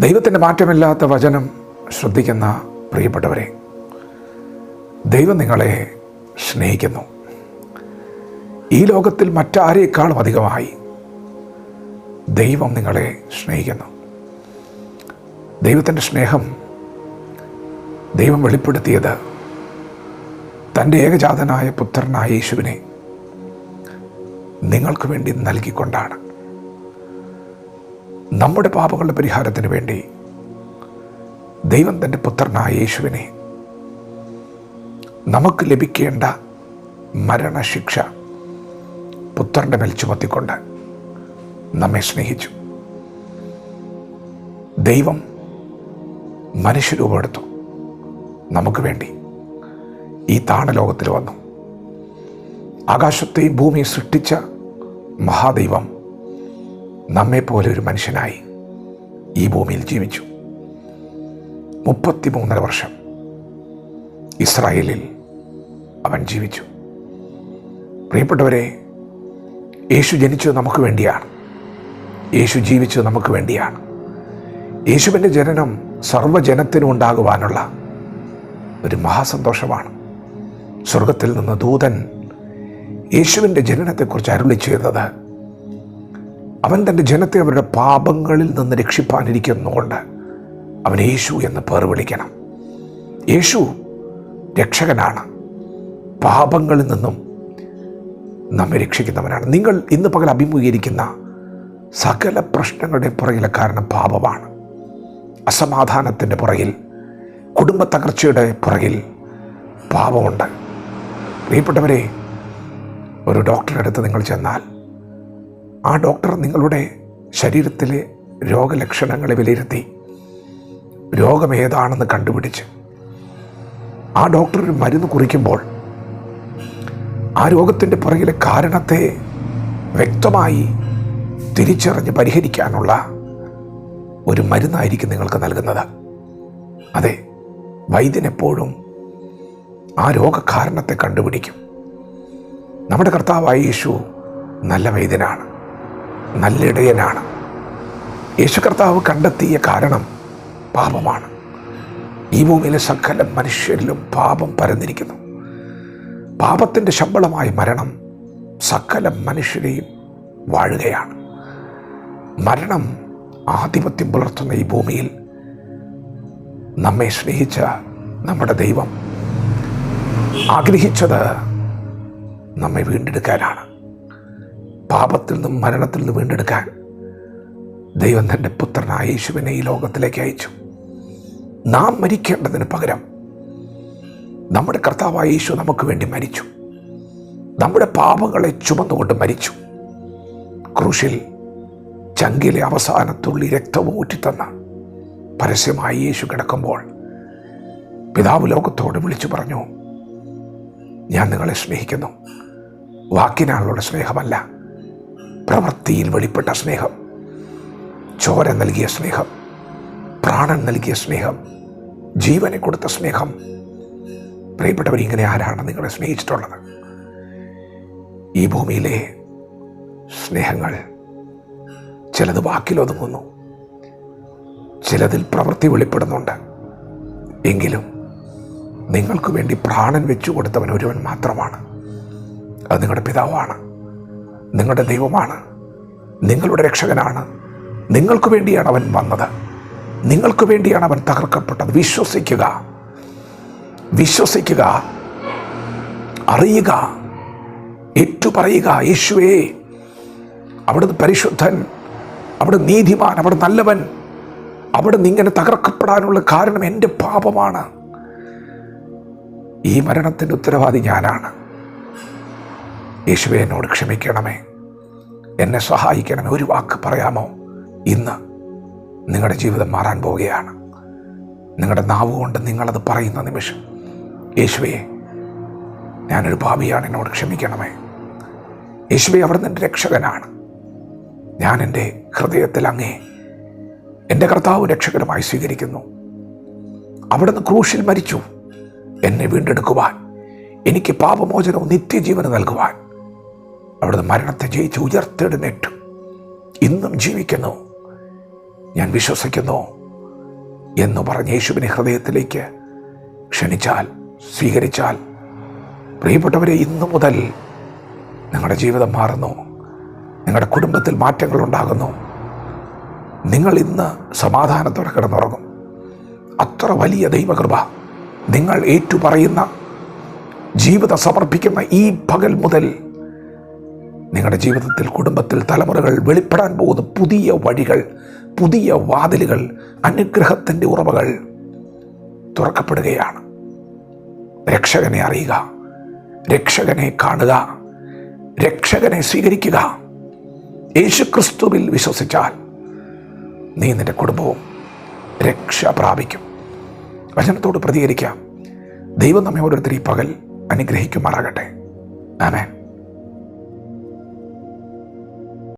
ദൈവത്തിന്റെ മാറ്റമില്ലാത്ത വചനം ശ്രദ്ധിക്കുന്ന പ്രിയപ്പെട്ടവരെ ദൈവം നിങ്ങളെ സ്നേഹിക്കുന്നു. ഈ ലോകത്തിൽ മറ്റാരേക്കാളും അധികമായി ദൈവം നിങ്ങളെ സ്നേഹിക്കുന്നു. ദൈവത്തിന്റെ സ്നേഹം ദൈവം വെളിപ്പെടുത്തിയത് തന്റെ ഏകജാതനായ പുത്രനായ യേശുവിനെ നിങ്ങൾക്ക് വേണ്ടി നൽകിക്കൊണ്ടാണ്. നമ്മുടെ പാപങ്ങളുടെ പരിഹാരത്തിന് വേണ്ടി ദൈവം തന്റെ പുത്രനായ യേശുവിനെ നമുക്ക് ലഭിക്കേണ്ട മരണശിക്ഷ പുത്രന്റെ മേൽ ചുമത്തിക്കൊണ്ട് നമ്മെ സ്നേഹിച്ചു. ദൈവം മനുഷ്യരൂപമെടുത്തു നമുക്ക് വേണ്ടി ഈ താണലോകത്തിൽ വന്നു. ആകാശത്തെയും ഭൂമിയെ സൃഷ്ടിച്ച മഹാദൈവം നമ്മെപ്പോലെ ഒരു മനുഷ്യനായി ഈ ഭൂമിയിൽ ജീവിച്ചു. മുപ്പത്തിമൂന്നര വർഷം ഇസ്രായേലിൽ അവൻ ജീവിച്ചു. പ്രിയപ്പെട്ടവരെ യേശു ജനിച്ചത് നമുക്ക് വേണ്ടിയാണ്. യേശു ജീവിച്ചത് നമുക്ക് വേണ്ടിയാണ്. യേശുവിന്റെ ജനനം സർവജനത്തിനും ഉണ്ടാകുവാനുള്ള ഒരു മഹാസന്തോഷമാണ്. സ്വർഗത്തിൽ നിന്ന് ദൂതൻ യേശുവിന്റെ ജനനത്തെക്കുറിച്ച് അരുളി ചെയ്തത് അവൻ തന്റെ ജനത്തെ അവരുടെ പാപങ്ങളിൽ നിന്ന് രക്ഷിപ്പാനിരിക്കുന്നുകൊണ്ട് അവൻ യേശു എന്ന് പേർ വിളിക്കണം. യേശു രക്ഷകനാണ്. പാപങ്ങളിൽ നിന്നും നമ്മെ രക്ഷിക്കുന്നവനാണ്. നിങ്ങൾ ഇന്ന് പകൽ അഭിമുഖീകരിക്കുന്ന സകല പ്രശ്നങ്ങളുടെ പുറകിലെ കാരണം പാപമാണ്. അസമാധാനത്തിന്റെ പുറകിൽ കുടുംബ തകർച്ചയുടെ പുറകിൽ പാപമുണ്ട്. പ്രിയപ്പെട്ടവരെ ഒരു ഡോക്ടറെ അടുത്ത് നിങ്ങൾ ചെന്നാൽ ആ ഡോക്ടർ നിങ്ങളുടെ ശരീരത്തിലെ രോഗലക്ഷണങ്ങളെ വിലയിരുത്തി. രോഗമേതാണെന്ന് കണ്ടുപിടിച്ച്. ആ ഡോക്ടർ ഒരു മരുന്ന് കുറിക്കുമ്പോൾ ആ രോഗത്തിന്റെ പുറകിലെ കാരണത്തെ വ്യക്തമായി തിരിച്ചറിഞ്ഞ് പരിഹരിക്കാനുള്ള ഒരു മരുന്നായിരിക്കും നിങ്ങൾക്ക് നൽകുന്നത്. അതെ വൈദ്യൻ എപ്പോഴും ആ രോഗകാരണത്തെ കണ്ടുപിടിക്കും. നമ്മുടെ കർത്താവായ യേശു നല്ല വൈദ്യനാണ്. നല്ല ഇടയനാണ് യേശു കർത്താവ് കണ്ടെത്തിയ കാരണം പാപമാണ്. ഈ ഭൂമിയിലെ സകല മനുഷ്യരിലും പാപം പരന്നിരിക്കുന്നു. പാപത്തിന്റെ ശമ്പളമായ മരണം സകല മനുഷ്യരെയും വാഴുകയാണ്. മരണം ആധിപത്യം പുലർത്തുന്ന ഈ ഭൂമിയിൽ നമ്മെ സ്നേഹിച്ച നമ്മുടെ ദൈവം ആഗ്രഹിച്ചത് നമ്മെ വീണ്ടെടുക്കാനാണ്. പാപത്തിൽ നിന്നും മരണത്തിൽ നിന്നും വീണ്ടെടുക്കാൻ ദൈവം തന്റെ പുത്രനായ യേശുവിനെ ഈ ലോകത്തിലേക്ക് അയച്ചു. നാം മരിക്കേണ്ടതിന് പകരം നമ്മുടെ കർത്താവായ യേശു നമുക്ക് വേണ്ടി മരിച്ചു. നമ്മുടെ പാപങ്ങളെ ചുമന്നുകൊണ്ട് മരിച്ചു. ക്രൂശിൽ ചങ്കിലെ അവസാനത്തുള്ളി രക്തവും ഊറ്റിത്തന്ന പരസ്യമായി യേശു കിടക്കുമ്പോൾ പിതാവ് ലോകത്തോട് വിളിച്ചു പറഞ്ഞു ഞാൻ നിങ്ങളെ സ്നേഹിക്കുന്നു. വാക്കിനാളുള്ള സ്നേഹമല്ല. പ്രവൃത്തിയിൽ വെളിപ്പെട്ട സ്നേഹം. ചോര നൽകിയ സ്നേഹം. പ്രാണൻ നൽകിയ സ്നേഹം. ജീവനെ കൊടുത്ത സ്നേഹം. പ്രിയപ്പെട്ടവർ ഇങ്ങനെ ആരാണ് നിങ്ങളെ സ്നേഹിച്ചിട്ടുള്ളത്? ഈ ഭൂമിയിലെ സ്നേഹങ്ങൾ ചിലത് വാക്കിലൊതുങ്ങുന്നു. ചിലതിൽ പ്രവൃത്തി വെളിപ്പെടുന്നുണ്ട്. എങ്കിലും നിങ്ങൾക്ക് വേണ്ടി പ്രാണൻ വെച്ചു കൊടുത്തവൻ ഒരുവൻ മാത്രമാണ്. അത് നിങ്ങളുടെ പിതാവാണ്. നിങ്ങളുടെ ദൈവമാണ്. നിങ്ങളുടെ രക്ഷകനാണ്. നിങ്ങൾക്ക് വേണ്ടിയാണ് അവൻ വന്നത്. നിങ്ങൾക്ക് വേണ്ടിയാണ് അവൻ തകർക്കപ്പെട്ടത്. വിശ്വസിക്കുക. വിശ്വസിക്കുക. അറിയുക. ഏറ്റുപറയുക. യേശുവേ അവിടുന്ന് പരിശുദ്ധൻ അവിടെ നീതിമാൻ അവിടെ നല്ലവൻ അവിടെ ഇങ്ങനെ തകർക്കപ്പെടാനുള്ള കാരണം എന്റെ പാപമാണ്. ഈ മരണത്തിന്റെ ഉത്തരവാദി ഞാനാണ്. യേശുവെ എന്നോട് ക്ഷമിക്കണമേ. എന്നെ സഹായിക്കണമേ ഒരു വാക്ക് പറയാമോ? ഇന്ന് നിങ്ങളുടെ ജീവിതം മാറാൻ പോവുകയാണ്. നിങ്ങളുടെ നാവ് കൊണ്ട് നിങ്ങളത് പറയുന്ന നിമിഷം യേശുവേ ഞാനൊരു ഭാവിയാണ് എന്നോട് ക്ഷമിക്കണമേ. യേശുവെ അവിടെ എന്റെ രക്ഷകനാണ്. ഞാൻ എന്റെ ഹൃദയത്തിൽ അങ്ങേ എന്റെ കർത്താവ് രക്ഷകരമായി സ്വീകരിക്കുന്നു. അവിടുന്ന് ക്രൂശിൽ മരിച്ചു. എന്നെ വീണ്ടെടുക്കുവാൻ എനിക്ക് പാപമോചനവും നിത്യജീവനം നൽകുവാൻ അവിടുന്ന് മരണത്തെ ജയിച്ച് ഉയർത്തെഴുന്നേറ്റു. ഇന്നും ജീവിക്കുന്നു. ഞാൻ വിശ്വസിക്കുന്നു എന്ന് പറഞ്ഞ് യേശുവിനെ ഹൃദയത്തിലേക്ക് ക്ഷണിച്ചാൽ സ്വീകരിച്ചാൽ പ്രിയപ്പെട്ടവരെ ഇന്നു മുതൽ നിങ്ങളുടെ ജീവിതം മാറുന്നു. നിങ്ങളുടെ കുടുംബത്തിൽ മാറ്റങ്ങൾ ഉണ്ടാകുന്നു. നിങ്ങൾ ഇന്ന് സമാധാനത്തോടെ കിടന്നുറങ്ങും. അത്ര വലിയ ദൈവകൃപ നിങ്ങൾ ഏറ്റുപറയുന്ന ജീവിതം സമർപ്പിക്കുന്ന ഈ പകൽ മുതൽ നിങ്ങളുടെ ജീവിതത്തിൽ കുടുംബത്തിൽ തലമുറകൾ വെളിപ്പെടാൻ പോകുന്ന പുതിയ വഴികൾ പുതിയ വാതിലുകൾ അനുഗ്രഹത്തിന്റെ ഉറവകൾ തുറക്കപ്പെടുകയാണ്. രക്ഷകനെ അറിയുക രക്ഷകനെ കാണുക രക്ഷകനെ സ്വീകരിക്കുക. യേശുക്രിസ്തുവിൽ വിശ്വസിച്ചാൽ നീ നിന്റെ കുടുംബവും രക്ഷ പ്രാപിക്കും. വചനത്തോട് പ്രതികരിക്കാം. ദൈവം നമ്മെ ഓരോരുത്തരും ഈ പകൽ അനുഗ്രഹിക്കുമാറാകട്ടെ. ആമേൻ.